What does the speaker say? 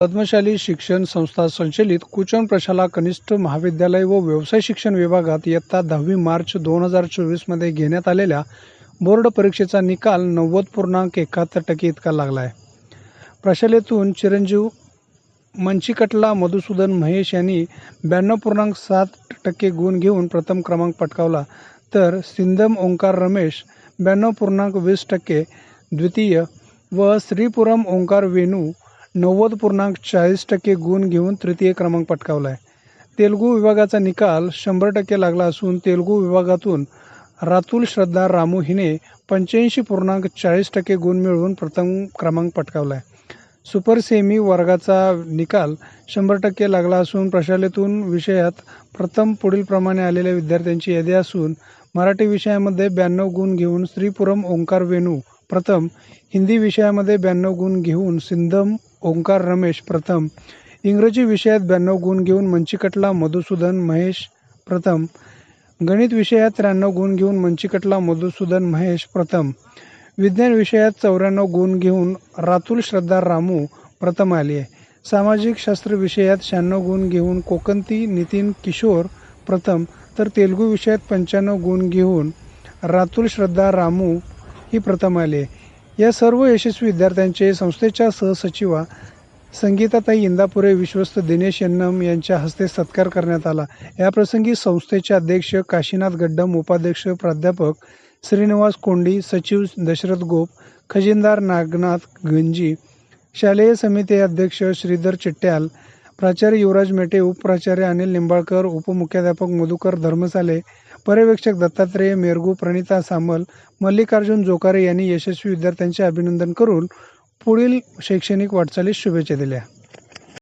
पद्मशाली शिक्षण संस्था संचलित कुचन प्रशाला कनिष्ठ महाविद्यालय व व्यवसाय शिक्षण विभागात इयत्ता दहावी मार्च दोन हजार चोवीसमध्ये घेण्यात आलेल्या बोर्ड परीक्षेचा निकाल नव्वद पूर्णांक एकाहत्तर टक्के इतका लागला आहे प्रशालेतून चिरंजीव मंचिकटला मधुसूदन महेश यांनी ब्याण्णव पूर्णांक सात टक्के गुण घेऊन प्रथम क्रमांक पटकावला. तर सिंधम ओंकार रमेश ब्याण्णव पूर्णांक वीस टक्के द्वितीय व श्रीपुरम ओंकार वेणू नव्वद पूर्णांक चाळीस टक्के गुण घेऊन तृतीय क्रमांक पटकावला आहे तेलुगू विभागाचा निकाल शंभर टक्के लागला असून तेलुगू विभागातून रातुल श्रद्धा रामू हिने पंच्याऐंशी पूर्णांक चाळीस टक्के गुण मिळवून प्रथम क्रमांक पटकावला आहे सुपर सेमी वर्गाचा निकाल शंभर टक्के लागला असून प्रशालेतून विषयात प्रथम पुढीलप्रमाणे आलेल्या विद्यार्थ्यांची यादी असून मराठी विषयामध्ये ब्याण्णव गुण घेऊन श्रीपुरम ओंकार वेणू प्रथम हिंदी विषयामध्ये ब्याण्णव गुण घेऊन सिंधम ओंकार रमेश प्रथम. इंग्रजी विषयात ब्याण्णव गुण घेऊन मंचिकटला मधुसूदन महेश प्रथम. गणित विषयात त्र्याण्णव गुण घेऊन मंचिकटला मधुसूदन महेश प्रथम. विज्ञान विषयात चौऱ्याण्णव गुण घेऊन रातुल श्रद्धा रामू प्रथम आली आहे. सामाजिक शास्त्र विषयात शहाण्णव गुण घेऊन कोकंती नितीन किशोर प्रथम. तर तेलुगू विषयात पंच्याण्णव गुण घेऊन रातुल श्रद्धा रामू ही प्रथम आली आहे. या सर्व यशस्वी विद्यार्थ्यांचे संस्थेच्या सहसचिवा संगीताताई इंदापुरे विश्वस्त दिनेश यन्नम यांच्या हस्ते सत्कार करण्यात आला. याप्रसंगी संस्थेचे अध्यक्ष काशीनाथ गड्डम उपाध्यक्ष प्राध्यापक श्रीनिवास कोंडी सचिव दशरथ गोप खजिनदार नागनाथ गंजी शालेय समिती अध्यक्ष श्रीधर चिट्ट्याल प्राचार्य युवराज मेटे उपप्राचार्य अनिल निंबाळकर उपमुख्याध्यापक मधुकर धर्मसाले पर्यवेक्षक दत्तात्रेय मेरगू प्रणिता सामल मल्लिकार्जुन जोकारे यांनी यशस्वी विद्यार्थ्यांचे अभिनंदन करून पुढील शैक्षणिक वाटचालीस शुभेच्छा दिल्या.